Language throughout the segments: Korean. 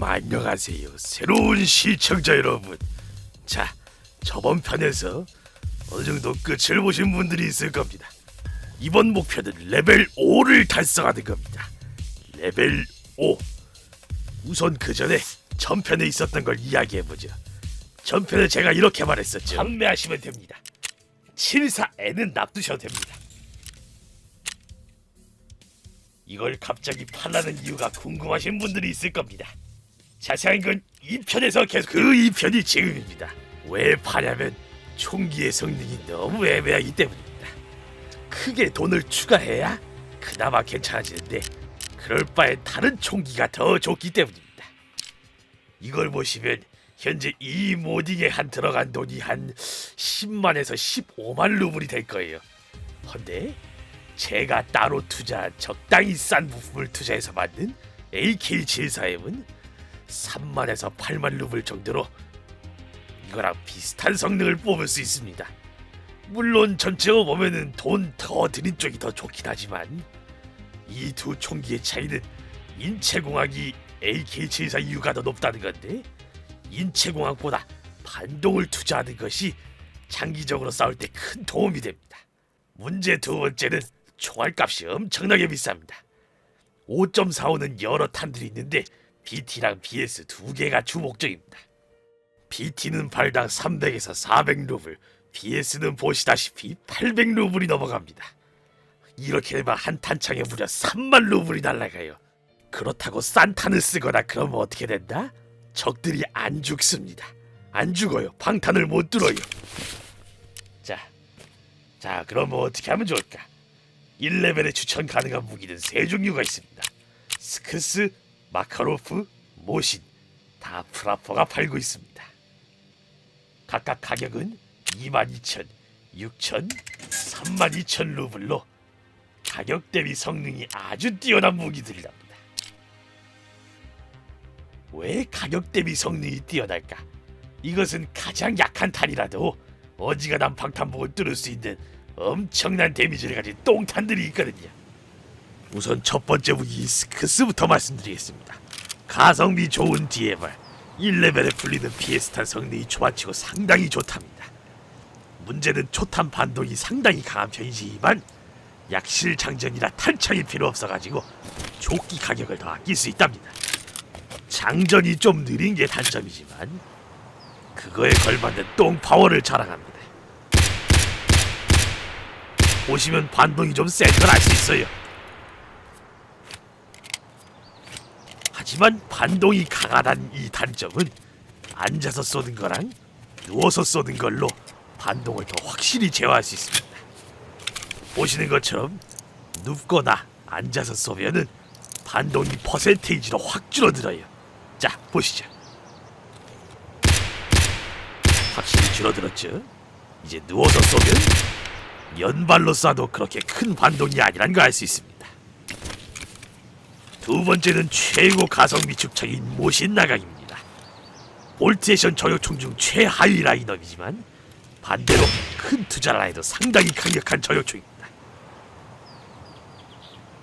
안녕하세요. 새로운 시청자 여러분. 자, 저번 편에서 어느 정도 끝을 보신 분들이 있을 겁니다. 이번 목표는 레벨 5를 달성하는 겁니다. 레벨 5. 우선 그 전에 전편에 있었던 걸 이야기해 보죠. 전편에 제가 이렇게 말했었죠. 판매하시면 됩니다. 74N은 납두셔도 됩니다. 이걸 갑자기 팔라는 이유가 궁금하신 분들이 있을 겁니다. 자세한 건 2편에서 계속 그 2편이 지금입니다. 왜 파냐면 총기의 성능이 너무 애매하기 때문입니다. 크게 돈을 추가해야 그나마 괜찮아지는데 그럴 바엔 다른 총기가 더 좋기 때문입니다. 이걸 보시면 현재 이 모딩에 한 들어간 돈이 한 10만에서 15만 루블이 될 거예요. 헌데 제가 따로 투자한 적당히 싼 부품을 투자해서 만든 AK74M은 3만에서 8만 루블 정도로 이거랑 비슷한 성능을 뽑을 수 있습니다. 물론 전체로 보면은 돈 더 드린 쪽이 더 좋긴 하지만 이 두 총기의 차이는 인체공학이 AK74 이유가 더 높다는 건데 인체공학보다 반동을 투자하는 것이 장기적으로 싸울 때 큰 도움이 됩니다. 문제 두 번째는 총알값이 엄청나게 비쌉니다. 5.45는 여러 탄들이 있는데 BT랑 BS 두 개가 주 목적입니다. BT는 발당 300에서 400 루블, BS는 보시다시피 800 루블이 넘어갑니다. 이렇게 되면 한 탄창에 무려 3만 루블이 날아가요. 그렇다고 싼 탄을 쓰거나 그러면 어떻게 된다? 적들이 안 죽습니다. 안 죽어요. 방탄을 못 뚫어요. 자, 자, 그럼 뭐 어떻게 하면 좋을까? 1레벨에 추천 가능한 무기는 세 종류가 있습니다. 스크스, 마카로프, 모신, 다 프라퍼가 팔고 있습니다. 각각 가격은 22,000, 6,000, 32,000 루블로 가격 대비 성능이 아주 뛰어난 무기들이랍니다. 왜 가격 대비 성능이 뛰어날까? 이것은 가장 약한 탄이라도 어지간한 방탄복을 뚫을 수 있는 엄청난 데미지를 가진 똥탄들이 있거든요. 우선 첫 번째 무기 스크스부터 말씀드리겠습니다. 가성비 좋은 DMR 1레벨에 풀리는 피에스탄 성능이 좋아치고 상당히 좋답니다. 문제는 초탄 반동이 상당히 강한 편이지만 약실 장전이라 탄창이 필요 없어가지고 조끼 가격을 더 아낄 수 있답니다. 장전이 좀 느린 게 단점이지만 그거에 걸맞는 똥 파워를 자랑합니다. 보시면 반동이 좀 센 걸 알 수 있어요. 하지만 반동이 강하단 이 단점은 앉아서 쏘는 거랑 누워서 쏘는 걸로 반동을 더 확실히 제어할 수 있습니다. 보시는 것처럼 눕거나 앉아서 쏘면은 반동이 퍼센테이지로 확 줄어들어요. 자, 보시죠. 확실히 줄어들었죠? 이제 누워서 쏘면 연발로 쏴도 그렇게 큰 반동이 아니란 걸 알 수 있습니다. 두 번째는 최고 가성비 축척인 모신 나각입니다. 볼트에션 저격총 중 최하위 라인업이지만 반대로 큰 투자를 해도 상당히 강력한 저격총입니다.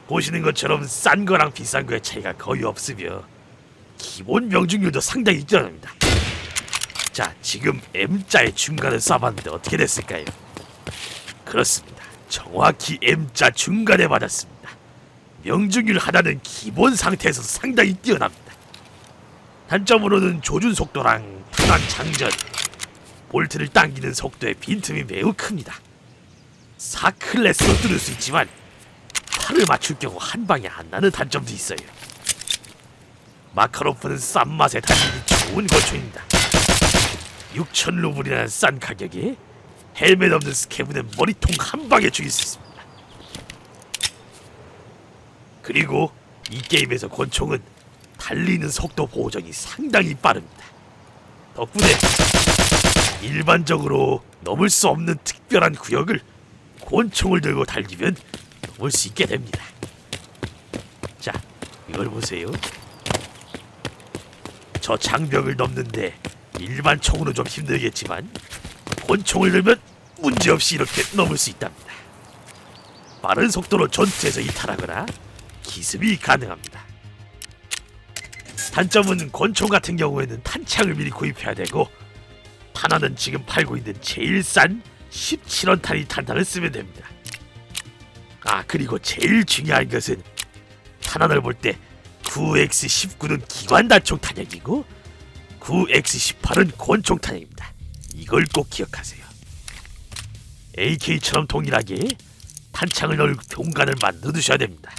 보시는 것처럼 싼 거랑 비싼 거의 차이가 거의 없으며 기본 명중률도 상당히 뛰어납니다. 자, 지금 M자의 중간을 쏴봤는데 어떻게 됐을까요? 그렇습니다. 정확히 M자 중간에 맞았습니다. 명중률 하나는 기본 상태에서 상당히 뛰어납니다. 단점으로는 조준 속도랑 탄환 장전, 볼트를 당기는 속도의 빈틈이 매우 큽니다. 4클래스로 뚫을 수 있지만 팔을 맞출 경우 한 방에 안 나는 단점도 있어요. 마카로프는 싼 맛에 달리기 좋은 권총입니다. 6천 루블이라는 싼 가격에 헬멧 없는 스케브는 머리통 한 방에 죽일 수 있습니다. 그리고 이 게임에서 권총은 달리는 속도 보정이 상당히 빠릅니다. 덕분에 일반적으로 넘을 수 없는 특별한 구역을 권총을 들고 달리면 넘을 수 있게 됩니다. 자, 이걸 보세요. 저 장벽을 넘는데 일반 총으로 좀 힘들겠지만 권총을 들면 문제없이 이렇게 넘을 수 있답니다. 빠른 속도로 전투에서 이탈하거나 기습이 가능합니다. 단점은 권총 같은 경우에는 탄창을 미리 구입해야 되고 탄환은 지금 팔고 있는 제일 싼 17원 탄이 탄탄을 쓰면 됩니다. 아 그리고 제일 중요한 것은 탄환을 볼 때 9X19는 기관 단총 탄약이고 9X18은 권총 탄약입니다. 이걸 꼭 기억하세요. AK처럼 동일하게 탄창을 넣을 공간을 만들어 두셔야 됩니다.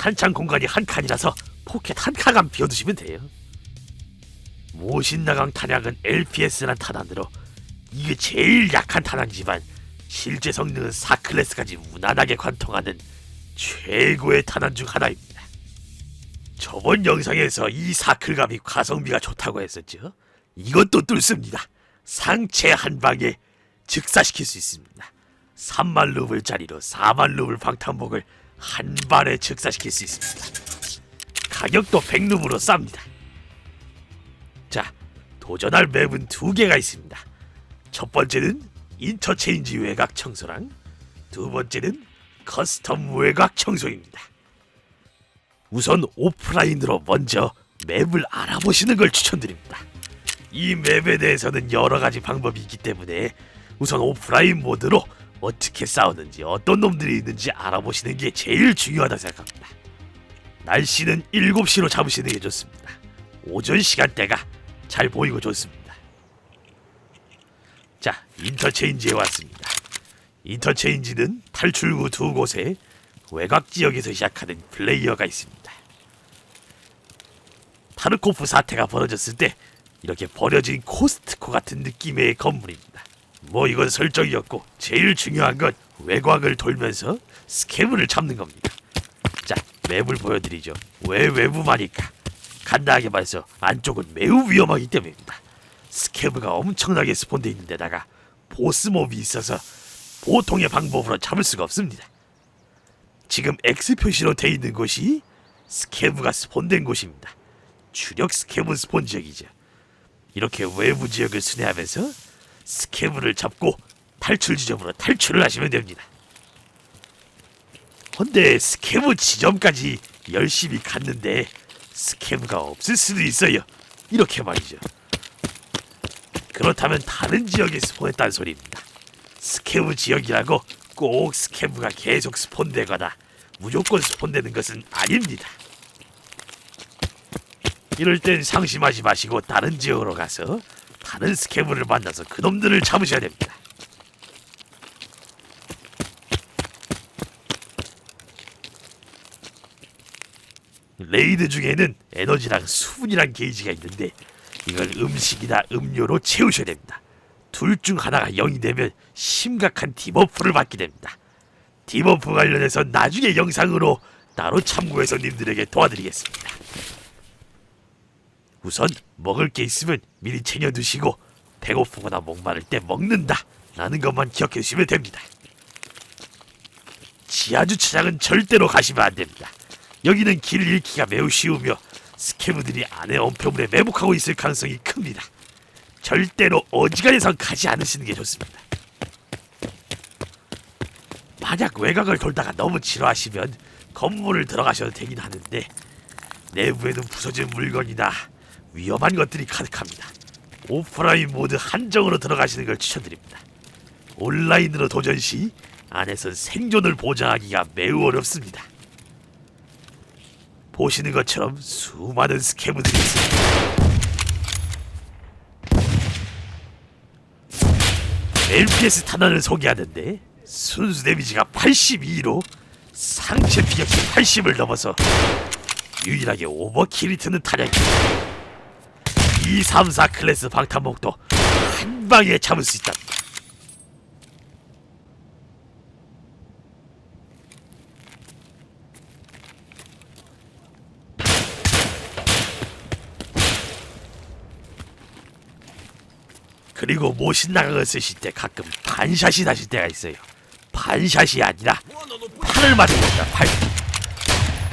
탄창 공간이 한 칸이라서 포켓 한 칸만 비워두시면 돼요. 모신나강 탄약은 LPS란 탄환으로 이게 제일 약한 탄환이지만 실제 성능은 4클래스까지 무난하게 관통하는 최고의 탄환 중 하나입니다. 저번 영상에서 이 사클감이 가성비가 좋다고 했었죠. 이것도 뚫습니다. 상체 한 방에 즉사시킬 수 있습니다. 3만 루블짜리로 4만 루블 방탄복을 한 발에 즉사시킬 수 있습니다. 가격도 100루브로 쌉니다. 자, 도전할 맵은 두 개가 있습니다. 첫 번째는 인터체인지 외곽 청소랑 두 번째는 커스텀 외곽 청소입니다. 우선 오프라인으로 먼저 맵을 알아보시는 걸 추천드립니다. 이 맵에 대해서는 여러 가지 방법이 있기 때문에 우선 오프라인 모드로 어떻게 싸우는지 어떤 놈들이 있는지 알아보시는 게 제일 중요하다 생각합니다. 날씨는 7시로 잡으시는 게 좋습니다. 오전 시간대가 잘 보이고 좋습니다. 자, 인터체인지에 왔습니다. 인터체인지는 탈출구 두 곳에 외곽 지역에서 시작하는 플레이어가 있습니다. 타르코프 사태가 벌어졌을 때 이렇게 버려진 코스트코 같은 느낌의 건물입니다. 뭐 이건 설정이었고 제일 중요한 건 외곽을 돌면서 스캐브를 잡는 겁니다. 자, 맵을 보여드리죠. 왜 외부마니까? 간단하게 말해서 안쪽은 매우 위험하기 때문입니다. 스캐브가 엄청나게 스폰돼 있는 데다가 보스몹이 있어서 보통의 방법으로 잡을 수가 없습니다. 지금 X 표시로 돼 있는 곳이 스캐브가 스폰된 곳입니다. 주력 스캐브 스폰 지역이죠. 이렇게 외부 지역을 순회하면서 스캐브를 잡고 탈출 지점으로 탈출을 하시면 됩니다. 헌데 스캐브 지점까지 열심히 갔는데 스캐브가 없을 수도 있어요. 이렇게 말이죠. 그렇다면 다른 지역에 스폰했다는 소리입니다. 스캐브 지역이라고 꼭 스캐브가 계속 스폰되거나 무조건 스폰되는 것은 아닙니다. 이럴 땐 상심하지 마시고 다른 지역으로 가서 다른 스캐브를 만나서 그놈들을 잡으셔야 됩니다. 레이드 중에는 에너지랑 수분이란 게이지가 있는데 이걸 음식이나 음료로 채우셔야 됩니다. 둘 중 하나가 0이 되면 심각한 디버프를 받게 됩니다. 디버프 관련해서 나중에 영상으로 따로 참고해서 님들에게 도와드리겠습니다. 우선 먹을 게 있으면 미리 챙겨두시고 배고프거나 목마를 때 먹는다 라는 것만 기억해 주시면 됩니다. 지하 주차장은 절대로 가시면 안 됩니다. 여기는 길 잃기가 매우 쉬우며 스캐브들이 안에 엄폐물에 매복하고 있을 가능성이 큽니다. 절대로 어지간해선 가지 않으시는 게 좋습니다. 만약 외곽을 돌다가 너무 지루하시면 건물을 들어가셔도 되긴 하는데 내부에는 부서진 물건이나 위험한 것들이 가득합니다. 오프라인 모드 한정으로 들어가시는 걸 추천드립니다. 온라인으로 도전 시 안에선 생존을 보장하기가 매우 어렵습니다. 보시는 것처럼 수많은 스캐브들이 있습니다. LPS 탄환을 소개하는데 순수 데미지가 82로 상체 피격이 80을 넘어서 유일하게 오버킬이 트는 탄약입니다. 2, 3, 4 클래스 방탄복도 한 방에 잡을 수 있다. 그리고 모신 나각을 쓰실 때 가끔 반샷이 나실 때가 있어요. 반샷이 아니라 팔을 맞은 겁니다. 팔.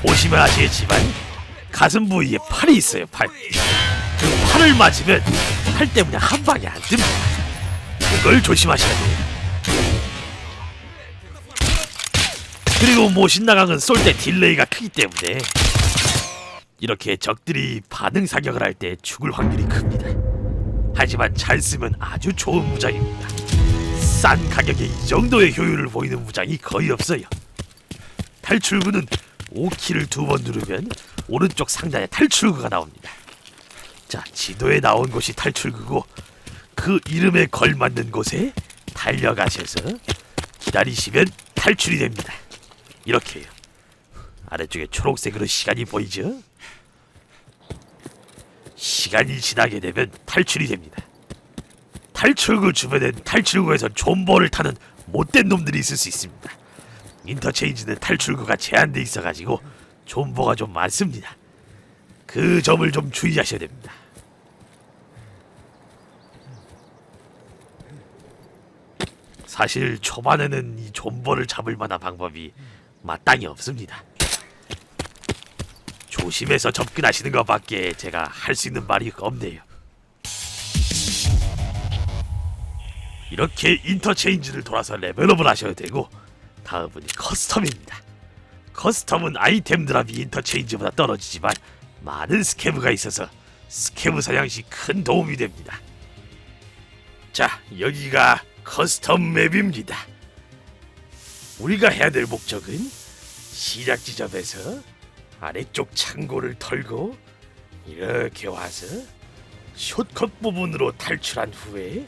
보시면 아시겠지만 가슴 부위에 팔이 있어요. 팔. 그 팔을 맞으면 팔 때문에 한 방에 안 듭니다. 그걸 조심하셔야 돼요. 그리고 모신 나강은 쏠 때 딜레이가 크기 때문에 이렇게 적들이 반응 사격을 할 때 죽을 확률이 큽니다. 하지만 잘 쓰면 아주 좋은 무장입니다. 싼 가격에 이 정도의 효율을 보이는 무장이 거의 없어요. 탈출구는 5키를 두 번 누르면 오른쪽 상단에 탈출구가 나옵니다. 자, 지도에 나온 곳이 탈출구고 그 이름에 걸맞는 곳에 달려가셔서 기다리시면 탈출이 됩니다. 이렇게요. 아래쪽에 초록색으로 시간이 보이죠? 시간이 지나게 되면 탈출이 됩니다. 탈출구 주변엔 탈출구에서 존버를 타는 못된 놈들이 있을 수 있습니다. 인터체인지는 탈출구가 제한돼 있어가지고 존버가 좀 많습니다. 그 점을 좀 주의하셔야 됩니다. 사실 초반에는 이 존버를 잡을 만한 방법이 마땅히 없습니다. 조심해서 접근하시는 것밖에 제가 할 수 있는 말이 없네요. 이렇게 인터체인지를 돌아서 레벨업을 하셔야 되고 다음은 커스텀입니다. 커스텀은 아이템 드랍이 인터체인지보다 떨어지지만 많은 스캐브가 있어서 스캐브 사냥 시 큰 도움이 됩니다. 자, 여기가 커스텀 맵입니다. 우리가 해야 될 목적은 시작 지점에서 아래쪽 창고를 털고 이렇게 와서 숏컷 부분으로 탈출한 후에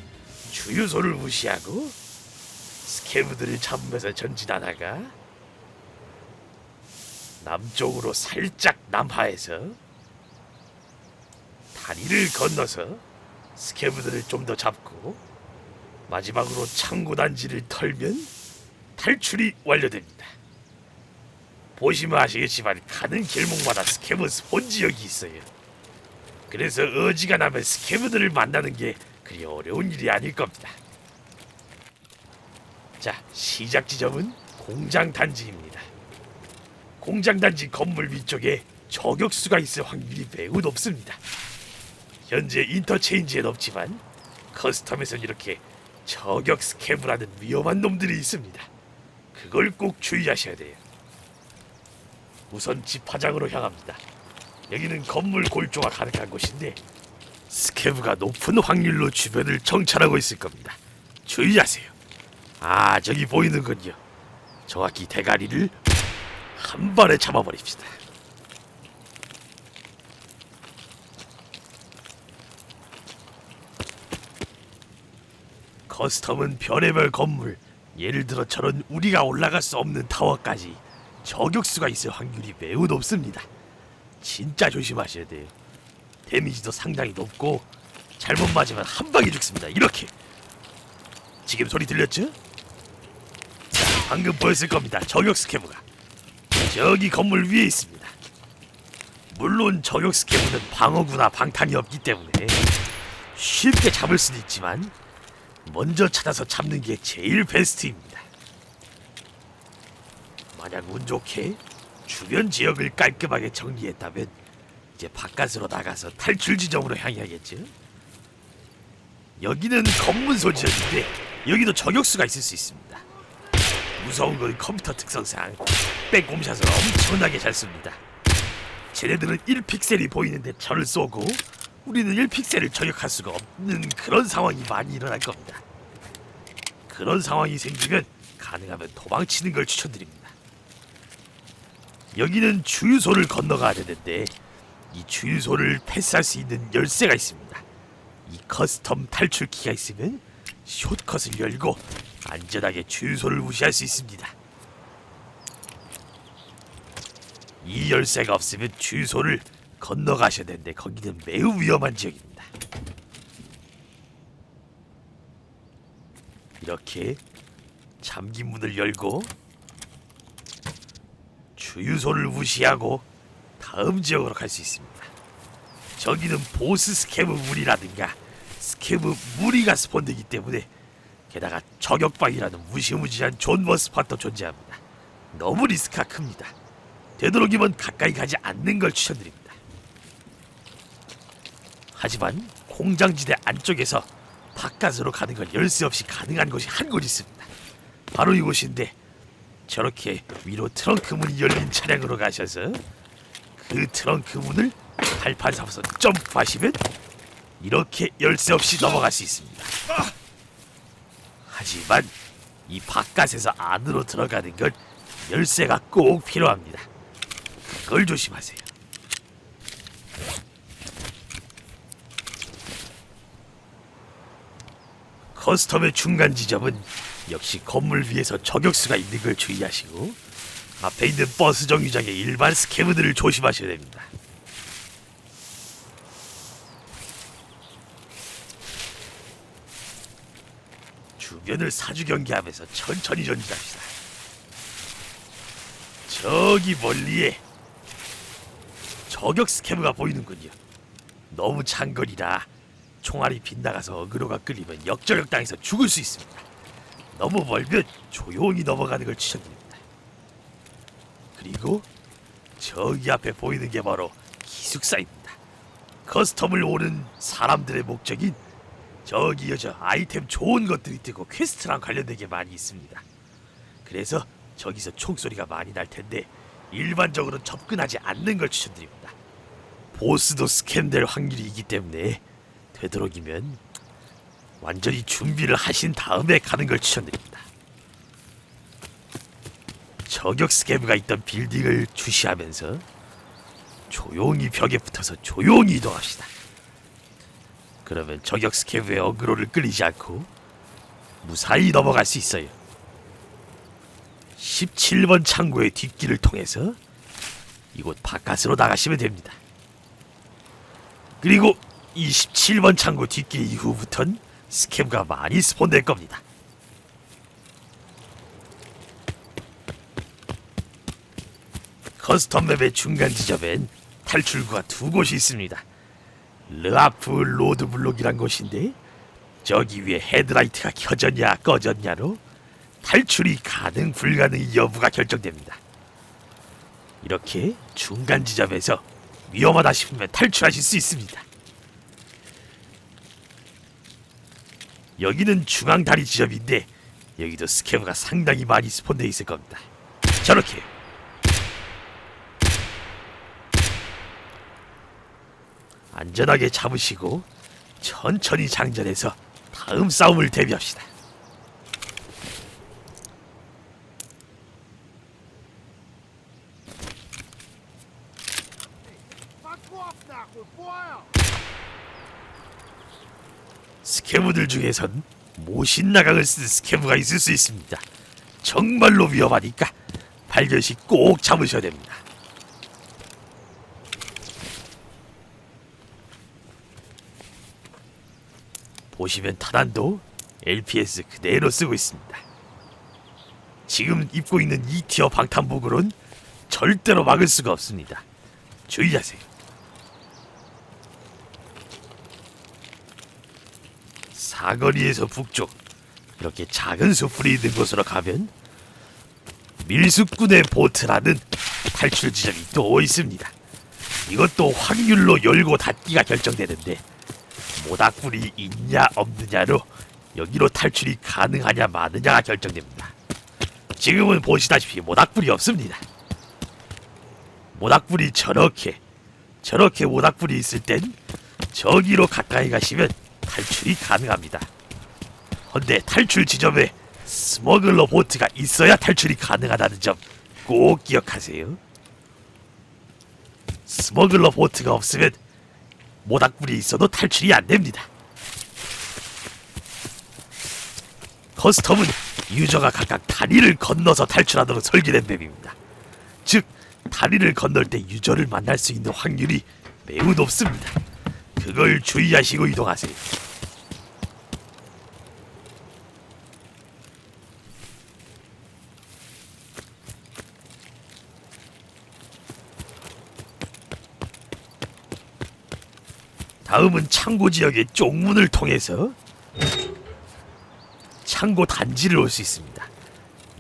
주유소를 무시하고 스캐브들을 잡으면서 전진하다가 남쪽으로 살짝 남하해서 다리를 건너서 스캐브들을 좀 더 잡고 마지막으로 창고 단지를 털면 탈출이 완료됩니다. 보시면 아시겠지만 가는 길목마다 스캐브 스폰 지역이 있어요. 그래서 어지간하면 스캐브들을 만나는 게 그리 어려운 일이 아닐 겁니다. 자, 시작 지점은 공장 단지입니다. 공장 단지 건물 위쪽에 저격수가 있을 확률이 매우 높습니다. 현재 인터체인지엔 없지만 커스텀에선 이렇게 저격 스캐브라는 위험한 놈들이 있습니다. 그걸 꼭 주의하셔야 돼요. 우선 집 화장으로 향합니다. 여기는 건물 골조가 가득한 곳인데 스캐브가 높은 확률로 주변을 정찰하고 있을 겁니다. 주의하세요. 아 저기 보이는군요. 정확히 대가리를 한 번에 잡아버립시다. 커스텀은 별의별 건물, 예를 들어 저런 우리가 올라갈 수 없는 타워까지 저격수가 있을 확률이 매우 높습니다. 진짜 조심하셔야 돼요. 데미지도 상당히 높고 잘못 맞으면 한 방에 죽습니다. 이렇게 지금 소리 들렸죠? 자, 방금 보였을 겁니다. 저격 스캐브가 저기 건물 위에 있습니다. 물론 저격 스캐브는 방어구나 방탄이 없기 때문에 쉽게 잡을 수는 있지만 먼저 찾아서 잡는 게 제일 베스트입니다. 만약 운 좋게 주변 지역을 깔끔하게 정리했다면 이제 바깥으로 나가서 탈출 지점으로 향해야겠죠. 여기는 검문소 지역인데 여기도 저격수가 있을 수 있습니다. 무서운 건 컴퓨터 특성상 빼꼼샷을 엄청나게 잘 씁니다. 쟤네들은 1픽셀이 보이는데 저를 쏘고 우리는 1픽셀을 저격할 수가 없는 그런 상황이 많이 일어날 겁니다. 그런 상황이 생기면 가능하면 도망치는 걸 추천드립니다. 여기는 주유소를 건너가야 되는데 이 주유소를 패스할 수 있는 열쇠가 있습니다. 이 커스텀 탈출 키가 있으면 숏컷을 열고 안전하게 주유소를 무시할 수 있습니다. 이 열쇠가 없으면 주유소를 건너가셔야 되는데 거기는 매우 위험한 지역입니다. 이렇게 잠긴 문을 열고 주유소를 무시하고 다음 지역으로 갈 수 있습니다. 저기는 보스 스캐브 물이라든가 스캐브 무리가 스폰되기 때문에 게다가 저격방이라는 무시무시한 존버 스팟도 존재합니다. 너무 리스크가 큽니다. 되도록이면 가까이 가지 않는 걸 추천드립니다. 하지만 공장지대 안쪽에서 바깥으로 가는 건 열쇠 없이 가능한 곳이 한 곳 있습니다. 바로 이곳인데 저렇게 위로 트렁크 문이 열린 차량으로 가셔서 그 트렁크 문을 발판 삼아서 점프하시면 이렇게 열쇠 없이 넘어갈 수 있습니다. 하지만 이 바깥에서 안으로 들어가는 건 열쇠가 꼭 필요합니다. 그걸 조심하세요. 커스텀의 중간 지점은 역시 건물 위에서 저격수가 있는 걸 주의하시고 앞에 있는 버스 정류장의 일반 스캐브들을 조심하셔야 됩니다. 주변을 사주 경계하면서 천천히 전진합시다. 저기 멀리에 저격 스캐브가 보이는군요. 너무 장거리라 총알이 빗나가서 어그로가 끌리면 역저격 당해서 죽을 수 있습니다. 너무 멀면 조용히 넘어가는 걸 추천드립니다. 그리고 저기 앞에 보이는 게 바로 기숙사입니다. 커스텀을 오는 사람들의 목적인 저기 여저 아이템 좋은 것들이 뜨고 퀘스트랑 관련된 게 많이 있습니다. 그래서 저기서 총소리가 많이 날 텐데 일반적으로 접근하지 않는 걸 추천드립니다. 보스도 스캔될 확률이 있기 때문에 되도록이면 완전히 준비를 하신 다음에 가는 걸 추천드립니다. 저격 스캐브가 있던 빌딩을 주시하면서 조용히 벽에 붙어서 조용히 이동합시다. 그러면 저격 스캐브의 어그로를 끌리지 않고 무사히 넘어갈 수 있어요. 17번 창고의 뒷길을 통해서 이곳 바깥으로 나가시면 됩니다. 그리고 27번 창고 뒷길 이후부턴 스캠가 많이 스폰될 겁니다. 커스텀 맵의 중간 지점엔 탈출구가 두 곳이 있습니다. 르아프 로드 블록이란 곳인데 저기 위에 헤드라이트가 켜졌냐 꺼졌냐로 탈출이 가능 불가능 여부가 결정됩니다. 이렇게 중간 지점에서 위험하다 싶으면 탈출하실 수 있습니다. 여기는 중앙 다리 지점인데 여기도 스캐브가 상당히 많이 스폰돼 있을 겁니다. 저렇게 안전하게 잡으시고 천천히 장전해서 다음 싸움을 대비합시다. 스캐브들 중에선 모신 나강을 쓴 스캐브가 있을 수 있습니다. 정말로 위험하니까 발견 시 꼭 잡으셔야 됩니다. 보시면 탄환도 LPS 그대로 쓰고 있습니다. 지금 입고 있는 2티어 방탄복으론 절대로 막을 수가 없습니다. 주의하세요. 사거리에서 북쪽 이렇게 작은 숲풀이 있는 곳으로 가면 밀수꾼의 보트라는 탈출 지점이 또 있습니다. 이것도 확률로 열고 닫기가 결정되는데 모닥불이 있냐 없느냐로 여기로 탈출이 가능하냐 마느냐가 결정됩니다. 지금은 보시다시피 모닥불이 없습니다. 모닥불이 저렇게 저렇게 모닥불이 있을 땐 저기로 가까이 가시면 탈출이 가능합니다. 헌데 탈출 지점에 스머글러 보트가 있어야 탈출이 가능하다는 점 꼭 기억하세요. 스머글러 보트가 없으면 모닥불이 있어도 탈출이 안 됩니다. 커스텀은 유저가 각각 다리를 건너서 탈출하도록 설계된 맵입니다. 즉, 다리를 건널 때 유저를 만날 수 있는 확률이 매우 높습니다. 그걸 주의하시고 이동하세요. 다음은 창고 지역의 쪽문을 통해서 창고 단지를 올 수 있습니다.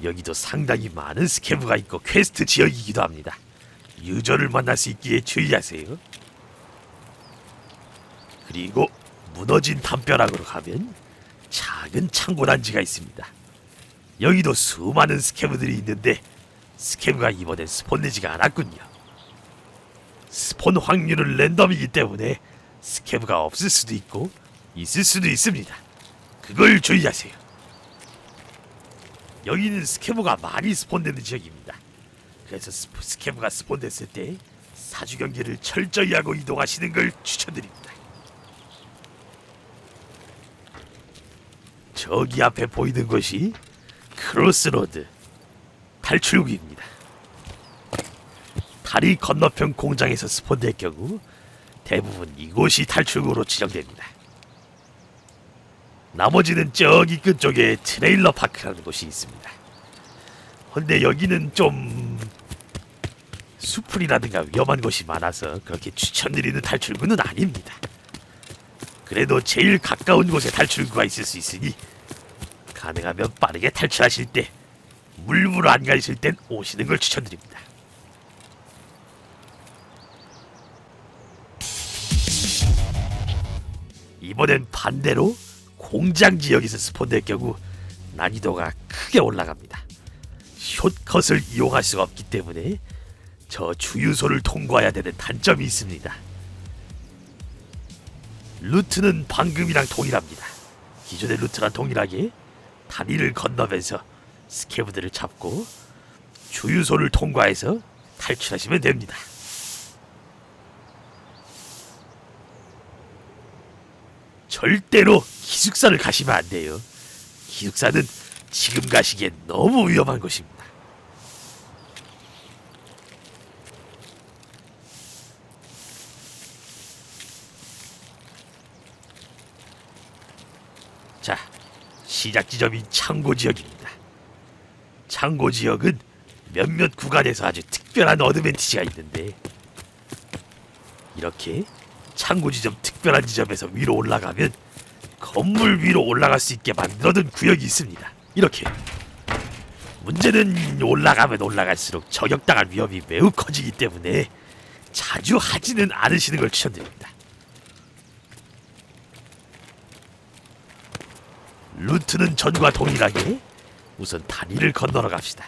여기도 상당히 많은 스캐브가 있고 퀘스트 지역이기도 합니다. 유저를 만날 수 있기에 주의하세요. 그리고 무너진 담벼락으로 가면 작은 창고 단지가 있습니다. 여기도 수많은 스캐브들이 있는데 스캐브가 이번엔 스폰되지가 않았군요. 스폰 확률은 랜덤이기 때문에 스케브가 없을 수도 있고 있을 수도 있습니다. 그걸 주의하세요. 여기는 스케브가 많이 스폰되는 지역입니다. 그래서 스, 스케브가 스폰됐을 때 사주 경계를 철저히 하고 이동하시는 걸 추천드립니다. 저기 앞에 보이는 곳이 크로스로드 탈출구입니다. 다리 건너편 공장에서 스폰될 경우 대부분 이곳이 탈출구로 지정됩니다. 나머지는 저기 끝쪽에 트레일러 파크라는 곳이 있습니다. 근데 여기는 좀 수풀이라든가 위험한 곳이 많아서 그렇게 추천드리는 탈출구는 아닙니다. 그래도 제일 가까운 곳에 탈출구가 있을 수 있으니 가능하면 빠르게 탈출하실 때 물무로 안 가실 땐 오시는 걸 추천드립니다. 이번엔 반대로 공장 지역에서 스폰될 경우 난이도가 크게 올라갑니다. 숏컷을 이용할 수가 없기 때문에 저 주유소를 통과해야 되는 단점이 있습니다. 루트는 방금이랑 동일합니다. 기존의 루트랑 동일하게 다리를 건너면서 스케브들을 잡고 주유소를 통과해서 탈출하시면 됩니다. 절대로 기숙사를 가시면 안 돼요. 기숙사는 지금 가시기엔 너무 위험한 곳입니다. 자, 시작 지점이 창고 지역입니다. 창고 지역은 몇몇 구간에서 아주 특별한 어드밴티지가 있는데 이렇게 창고 지점 특별한 지점에서 위로 올라가면 건물 위로 올라갈 수 있게 만들어둔 구역이 있습니다. 이렇게 문제는 올라가면 올라갈수록 저격당할 위험이 매우 커지기 때문에 자주 하지는 않으시는 걸 추천드립니다. 루트는 전과 동일하게 우선 다리를 건너러 갑시다.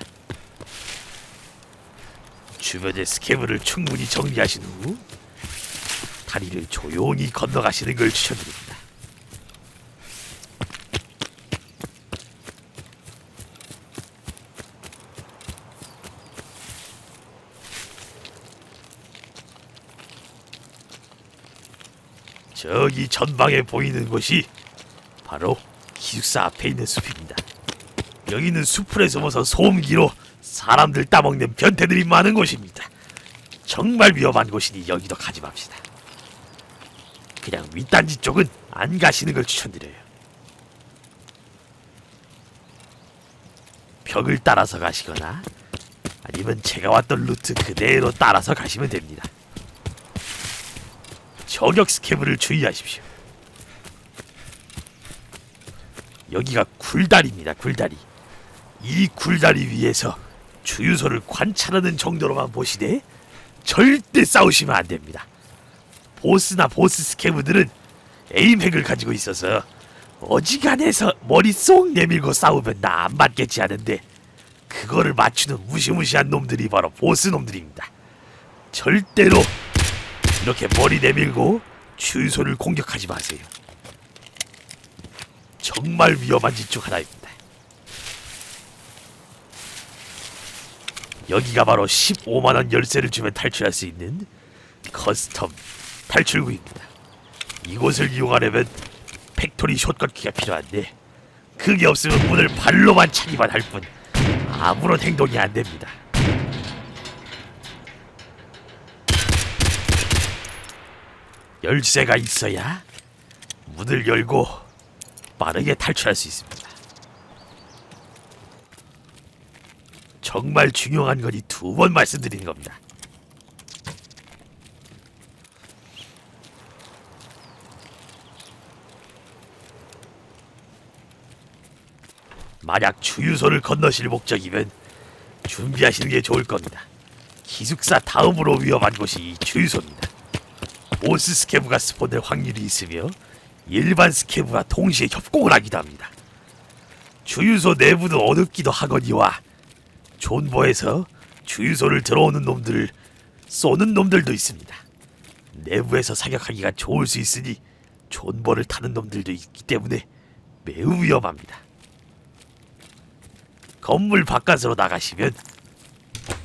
주변의 스캐브를 충분히 정리하신 후 다리를 조용히 건너가시는 걸 추천드립니다. 저기 전방에 보이는 곳이 바로 기숙사 앞에 있는 숲입니다. 여기는 숲을 숨어서 소음기로 사람들 따먹는 변태들이 많은 곳입니다. 정말 위험한 곳이니 여기도 가지 맙시다. 그냥 윗단지 쪽은 안 가시는 걸 추천드려요. 벽을 따라서 가시거나 아니면 제가 왔던 루트 그대로 따라서 가시면 됩니다. 저격 스캐브를 주의하십시오. 여기가 굴다리입니다. 굴다리. 이 굴다리 위에서 주유소를 관찰하는 정도로만 보시되 절대 싸우시면 안 됩니다. 보스나 보스 스캐브들은 에임핵을 가지고 있어서 어지간해서 머리 쏙 내밀고 싸우면 나 안 맞겠지 하는데 그거를 맞추는 무시무시한 놈들이 바로 보스 놈들입니다. 절대로 이렇게 머리 내밀고 주유소를 공격하지 마세요. 정말 위험한 짓 중 하나입니다. 여기가 바로 15만원 열쇠를 주면 탈출할 수 있는 커스텀 탈출구입니다. 이곳을 이용하려면 팩토리 숏건키가 필요한데 그게 없으면 문을 발로만 차기만 할 뿐 아무런 행동이 안 됩니다. 열쇠가 있어야 문을 열고 빠르게 탈출할 수 있습니다. 정말 중요한 거니 두 번 말씀드리는 겁니다. 만약 주유소를 건너실 목적이면 준비하시는 게 좋을 겁니다. 기숙사 다음으로 위험한 곳이 이 주유소입니다. 보스 스캐브가 스폰될 확률이 있으며 일반 스캐브와 동시에 협공을 하기도 합니다. 주유소 내부는 어둡기도 하거니와 존버에서 주유소를 들어오는 놈들을 쏘는 놈들도 있습니다. 내부에서 사격하기가 좋을 수 있으니 존버를 타는 놈들도 있기 때문에 매우 위험합니다. 건물 바깥으로 나가시면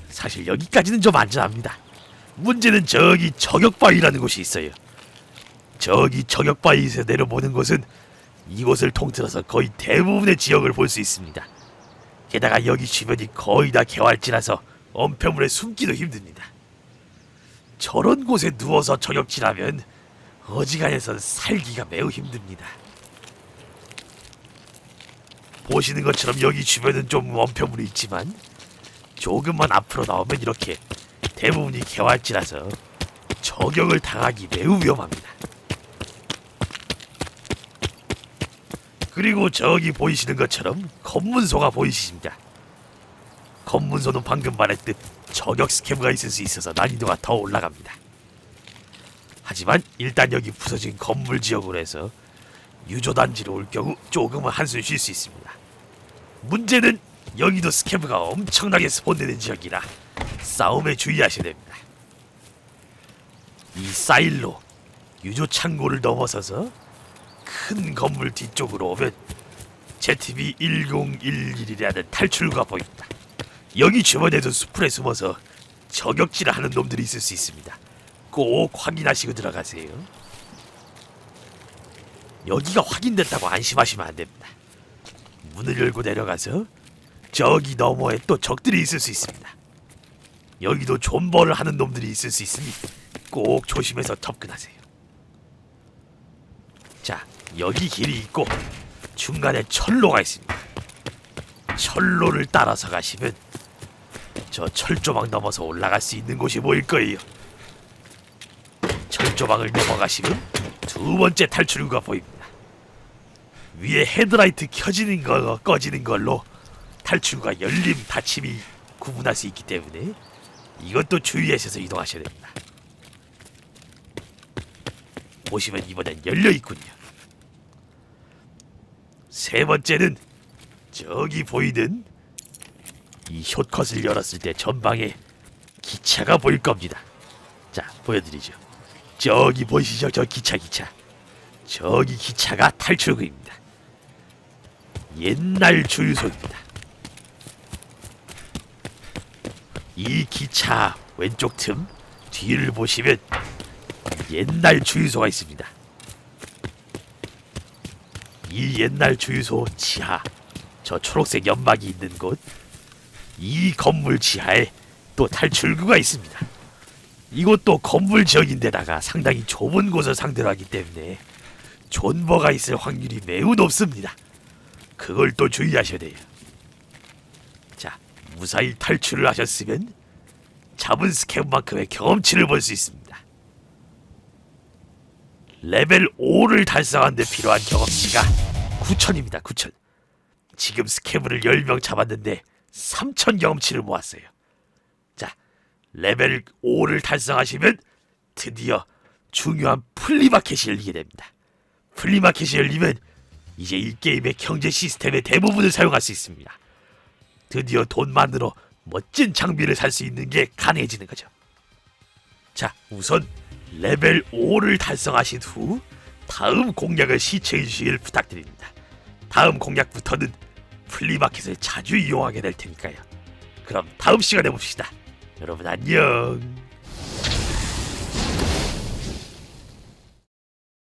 사실 여기까지는 좀 안전합니다. 문제는 저기 저격바위라는 곳이 있어요. 저기 저격바위에서 내려보는 곳은 이곳을 통틀어서 거의 대부분의 지역을 볼 수 있습니다. 게다가 여기 주변이 거의 다 개활지라서 엄폐물에 숨기도 힘듭니다. 저런 곳에 누워서 저격질하면 어지간해선 살기가 매우 힘듭니다. 보시는 것처럼 여기 주변은 좀 원표물이 있지만 조금만 앞으로 나오면 이렇게 대부분이 개활지라서 저격을 당하기 매우 위험합니다. 그리고 저기 보이시는 것처럼 검문소가 보이십니다. 검문소는 방금 말했듯 저격 스캐브가 있을 수 있어서 난이도가 더 올라갑니다. 하지만 일단 여기 부서진 건물 지역으로 해서 유조단지로 올 경우 조금은 한숨 쉴 수 있습니다. 문제는 여기도 스캐브가 엄청나게 스폰되는 지역이라 싸움에 주의하셔야 됩니다. 이 사일로 유조 창고를 넘어서서 큰 건물 뒤쪽으로 오면 ZB1011이라는 탈출구가 보입니다. 여기 주변에도 수풀에 숨어서 저격질을 하는 놈들이 있을 수 있습니다. 꼭 확인하시고 들어가세요. 여기가 확인됐다고 안심하시면 안 됩니다. 문을 열고 내려가서 저기 너머에 또 적들이 있을 수 있습니다. 여기도 존버를 하는 놈들이 있을 수 있으니 꼭 조심해서 접근하세요. 자, 여기 길이 있고 중간에 철로가 있습니다. 철로를 따라서 가시면 저 철조망 넘어서 올라갈 수 있는 곳이 보일 거예요. 철조망을 넘어가시면 두 번째 탈출구가 보입니다. 위에 헤드라이트 켜지는 거 꺼지는 걸로 탈출구가 열림 닫힘이 구분할 수 있기 때문에 이것도 주의하셔서 이동하셔야 됩니다. 보시면 이번엔 열려 있군요. 세 번째는 저기 보이는 이 숏컷을 열었을 때 전방에 기차가 보일 겁니다. 자, 보여드리죠. 저기 보이시죠? 저 기차 기차. 저기 기차가 탈출구입니다. 옛날 주유소입니다. 이 기차 왼쪽 틈 뒤를 보시면 옛날 주유소가 있습니다. 이 옛날 주유소 지하 저 초록색 연막이 있는 곳 이 건물 지하에 또 탈출구가 있습니다. 이곳도 건물 지역인데다가 상당히 좁은 곳을 상대로 하기 때문에 존버가 있을 확률이 매우 높습니다. 그걸 또 주의하셔야 돼요. 자, 무사히 탈출을 하셨으면 잡은 스캔만큼의 경험치를 볼 수 있습니다. 레벨 5를 달성하는 데 필요한 경험치가 9천입니다. 9천. 지금 스캐브를 10명 잡았는데 3천 경험치를 모았어요. 자, 레벨 5를 달성하시면 드디어 중요한 플리마켓이 열리게 됩니다. 플리마켓이 열리면 이제 이 게임의 경제 시스템의 대부분을 사용할 수 있습니다. 드디어 돈만으로 멋진 장비를 살 수 있는 게 가능해지는 거죠. 자, 우선 레벨 5를 달성하신 후 다음 공략을 시청해 주시길 부탁드립니다. 다음 공략부터는 플리마켓을 자주 이용하게 될 테니까요. 그럼 다음 시간에 봅시다. 여러분 안녕.